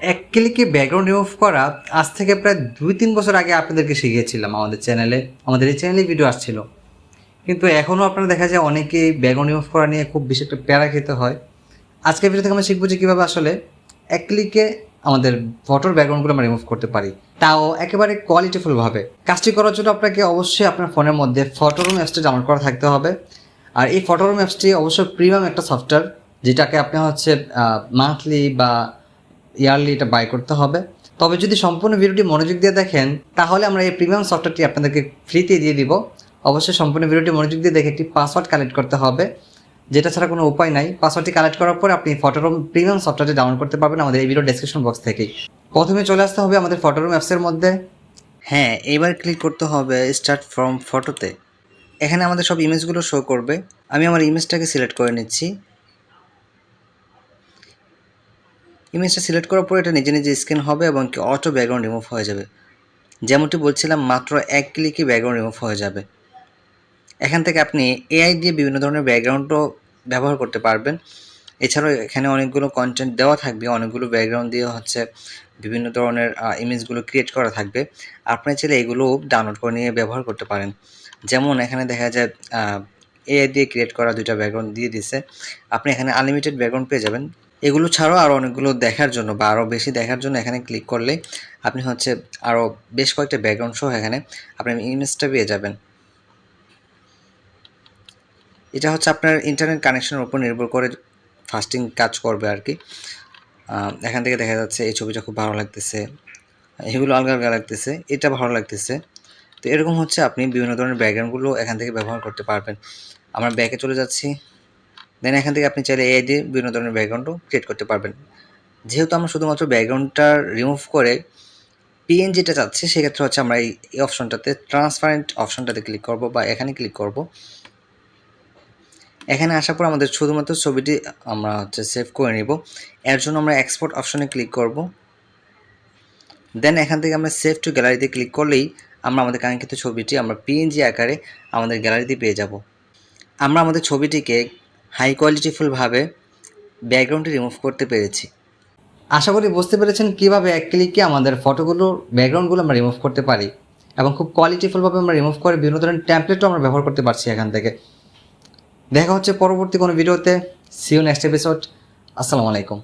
এক ক্লিকে background remove করা, আজ থেকে প্রায় দুই তিন বছর আগে আপনাদেরকে শিখিয়েছিলাম আমাদের চ্যানেলে আমাদের এই চ্যানেলে ভিডিও আসছিল। কিন্তু এখনও আপনারা দেখা যায় অনেকেই ব্যাকগ্রাউন্ড রিমুভ করা নিয়ে খুব বেশি একটা প্যারা খেতে হয়। আজকের ভিডিও থেকে আমরা শিখব যে কীভাবে আসলে এক ক্লিকে আমাদের ফটোর ব্যাকগ্রাউন্ডগুলো আমরা রিমুভ করতে পারি। তাও একেবারে কোয়ালিটিফুলভাবে কাজটি করার জন্য আপনাকে অবশ্যই আপনার ফোনের মধ্যে ফটোরুম অ্যাপসটি ডাউনলোড করা থাকতে হবে। আর এই ফটোরুম অ্যাপসটি অবশ্যই প্রিমিয়াম একটা সফটওয়্যার যেটাকে আপনি হচ্ছে মান্থলি বা ইয়ারলি এটা বাই করতে হবে। তবে যদি সম্পূর্ণ ভিডিওটি মনোযোগ দিয়ে দেখেন, তাহলে আমরা এই প্রিমিয়াম সফটওয়্যারটি আপনাদেরকে ফ্রিতে দিয়ে দিব। অবশ্যই সম্পূর্ণ ভিডিওটি মনোযোগ দিয়ে দেখে একটি পাসওয়ার্ড কালেক্ট করতে হবে, যেটা ছাড়া কোনো উপায় নাই। পাসওয়ার্ডটি কালেক্ট করার পর আপনি ফটোরুম প্রিমিয়াম সফটওয়্যারটি ডাউনলোড করতে পারবেন আমাদের এই ভিডিও ডেসক্রিপশন বক্স থেকেই। প্রথমে চলে আসতে হবে আমাদের ফটোরুম অ্যাপসের মধ্যে। হ্যাঁ এবার ক্লিক করতে হবে স্টার্ট ফ্রম ফটোতে এখানে আমাদের সব ইমেজগুলো শো করবে। আমি আমার ইমেজটাকে সিলেক্ট করে নিচ্ছি। ইমেজটা সিলেক্ট করার পর এটা নিজে নিজে স্ক্যান হবে এবং কি অটো ব্যাকগ্রাউন্ড রিমুভ হয়ে যাবে। যেমনটি বলছিলাম, মাত্র এক ক্লিকে ব্যাকগ্রাউন্ড রিমুভ হয়ে যাবে। এখান থেকে আপনি এআই দিয়ে বিভিন্ন ধরনের ব্যাকগ্রাউন্ডও ব্যবহার করতে পারবেন। এছাড়াও এখানে অনেকগুলো কন্টেন্ট দেওয়া থাকবে, অনেকগুলো ব্যাকগ্রাউন্ড দিয়ে হচ্ছে বিভিন্ন ধরনের ইমেজগুলো ক্রিয়েট করা থাকবে। আপনি চাইলে এগুলো ডাউনলোড করে নিয়ে ব্যবহার করতে পারেন। যেমন এখানে দেখা যায় এআই দিয়ে ক্রিয়েট করা দুইটা ব্যাকগ্রাউন্ড দিয়ে দিছে। আপনি এখানে আনলিমিটেড ব্যাকগ্রাউন্ড পেয়ে যাবেন। এগুলো ছাড়াও আরও অনেকগুলো দেখার জন্য বা আরও বেশি দেখার জন্য এখানে ক্লিক করলে আপনি হচ্ছে আরও বেশ কয়েকটা ব্যাকগ্রাউন্ড সহ এখানে আপনি ইমেজটা পেয়ে যাবেন। এটা হচ্ছে আপনার ইন্টারনেট কানেকশনের উপর নির্ভর করে ফাস্টিং কাজ করবে আর কি এখান থেকে দেখা যাচ্ছে এই ছবিটা খুব ভালো লাগতেছে, এগুলো আলগা আলগা লাগতেছে, এটা ভালো লাগতেছে। তো এরকম হচ্ছে আপনি বিভিন্ন ধরনের ব্যাকগ্রাউন্ডগুলো এখান থেকে ব্যবহার করতে পারবেন। আমরা ব্যাকে চলে যাচ্ছি। দেন এখান থেকে আপনি চাইলে এআই দিয়ে বিভিন্ন ধরনের ব্যাকগ্রাউন্ডও ক্রিয়েট করতে পারবেন। যেহেতু আমরা শুধুমাত্র ব্যাকগ্রাউন্ডটা রিমুভ করে পিএনজিটা চাচ্ছি, সেক্ষেত্রে হচ্ছে আমরা এই অপশনটাতে ট্রান্সপারেন্ট অপশনটাতে ক্লিক করব বা এখানে ক্লিক করব। এখানে আসার পর আমাদের শুধুমাত্র ছবিটি আমরা হচ্ছে সেভ করে নিব। এর জন্য আমরা এক্সপোর্ট অপশনে ক্লিক করব। দেন এখান থেকে আমরা সেভ টু গ্যালারিতে ক্লিক করলেই আমরা আমাদের কাঙ্ক্ষিত ছবিটি, আমরা পিএনজি আকারে আমাদের গ্যালারিতে পেয়ে যাব। আমরা আমাদের ছবিটিকে হাই কোয়ালিটিফুলভাবে ব্যাকগ্রাউন্ডটি রিমুভ করতে পেরেছি। আশা করি বুঝতে পেরেছেন কীভাবে এক ক্লিকে আমাদের ফটোগুলোর ব্যাকগ্রাউন্ডগুলো আমরা রিমুভ করতে পারি এবং খুব কোয়ালিটিফুলভাবে আমরা রিমুভ করে বিভিন্ন ধরনের ট্যাম্পলেটও আমরা ব্যবহার করতে পারছি এখান থেকে। দেখা হচ্ছে পরবর্তী কোনো ভিডিওতে। সিও নেক্সট এপিসোড আসসালামু আলাইকুম।